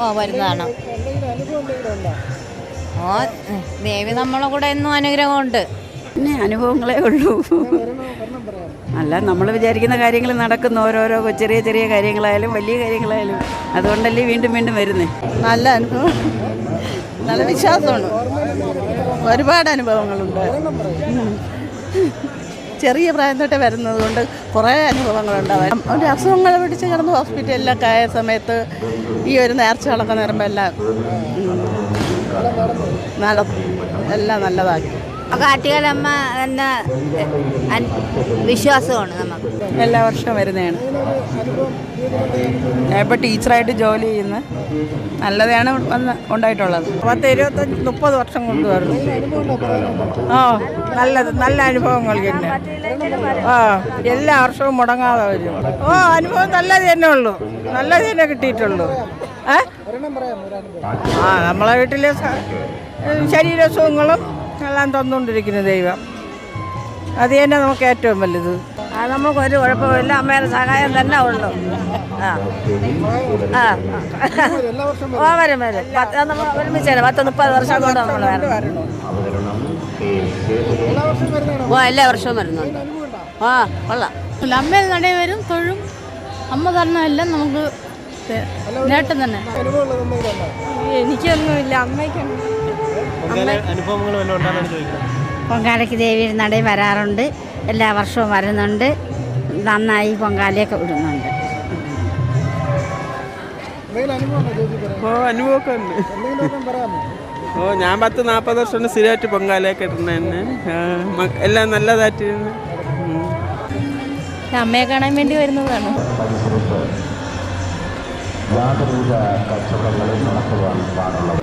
ഓ വരുന്നതാണ്. ഓ ദേവി നമ്മളെ കൂടെ എന്നും അനുഗ്രഹമുണ്ട്. പിന്നെ അനുഭവങ്ങളേ ഉള്ളൂ. അല്ല നമ്മൾ വിചാരിക്കുന്ന കാര്യങ്ങൾ നടക്കുന്ന. ഓരോരോ ചെറിയ ചെറിയ കാര്യങ്ങളായാലും വലിയ കാര്യങ്ങളായാലും. അതുകൊണ്ടല്ലേ വീണ്ടും വീണ്ടും വരുന്നേ. നല്ല അനുഭവം. നല്ല വിശ്വാസമാണ്. ഒരുപാട് അനുഭവങ്ങളുണ്ട്. ചെറിയ പ്രായം തൊട്ടേ വരുന്നത് കൊണ്ട് കുറേ അനുഭവങ്ങളുണ്ടാവും ഒരു അസുഖങ്ങൾ പിടിച്ച് കിടന്ന് ഹോസ്പിറ്റലിലൊക്കെ ആയ സമയത്ത് ഈ ഒരു നേർച്ചകളൊക്കെ നേരുമ്പോൾ എല്ലാം നടന്നു എല്ലാം നല്ലതാക്കി. കാറ്റുകാലമ്മ എന്ന വിശ്വാസമാണ് നമുക്ക്. എല്ലാ വർഷവും വരുന്നതാണ്. ഞാൻ ഇപ്പോൾ ടീച്ചറായിട്ട് ജോലി ചെയ്യുന്ന. നല്ലതാണ് വന്ന് ഉണ്ടായിട്ടുള്ളത്. പത്ത് ഇരുപത്തഞ്ച് മുപ്പത് വർഷം കൊണ്ട് വരുന്നു. ആ നല്ലത് നല്ല അനുഭവങ്ങൾ തന്നെ ആ എല്ലാ വർഷവും മുടങ്ങാതെ വരും. ഓ അനുഭവം നല്ലത് തന്നെ ഉള്ളൂ. നല്ലത് തന്നെ കിട്ടിയിട്ടുള്ളൂ. ഏ? ആ നമ്മളെ വീട്ടിലെ ശരീരസുഖങ്ങളും എല്ലാം തന്നുകൊണ്ടിരിക്കുന്നു ദൈവം. അത് തന്നെ നമുക്ക് ഏറ്റവും വലുത്. ആ നമുക്ക് ഒരു കുഴപ്പമില്ല അമ്മയുടെ സഹായം തന്നെ ഉള്ളു. ആ. ആ എല്ലാ വർഷം ഓ വരും വരും. പത്ത് നമ്മൾ ഒരുമിച്ച് വരും. പത്ത് മുപ്പത് വർഷം കൊണ്ട് നമ്മൾ വരണം. എല്ലാ ഓ എല്ലാ വർഷവും വരുന്നുണ്ട്. ആ കൊള്ളാം. അമ്മയിൽ നടയിൽ വരും തൊഴും. അമ്മ തരണമെല്ലാം നമുക്ക് നേട്ടം തന്നെ. എനിക്കൊന്നുമില്ല. അമ്മയ്ക്കുണ്ട് പൊങ്കാലയ്ക്ക് ദേവി നടയിൽ വരാറുണ്ട്. എല്ലാ വർഷവും വരുന്നുണ്ട്. നന്നായി പൊങ്കാലയൊക്കെ വിടുന്നുണ്ട് ഓ അനുഭവമൊക്കെ ഉണ്ട്. എന്തെങ്കിലും ഒരെണ്ണം ഓ ഞാൻ പത്ത് നാൽപ്പത് വർഷം സ്ഥിരമായിട്ട് പൊങ്കാലയൊക്കെ ഇടുന്ന തന്നെ. എല്ലാം നല്ലതായിട്ട് ഉം. അമ്മയെ കാണാൻ വേണ്ടി വരുന്നതാണ്? യാതൊരുവിധ കച്ചവടങ്ങളും നടത്തുവാൻ പാടുള്ളത്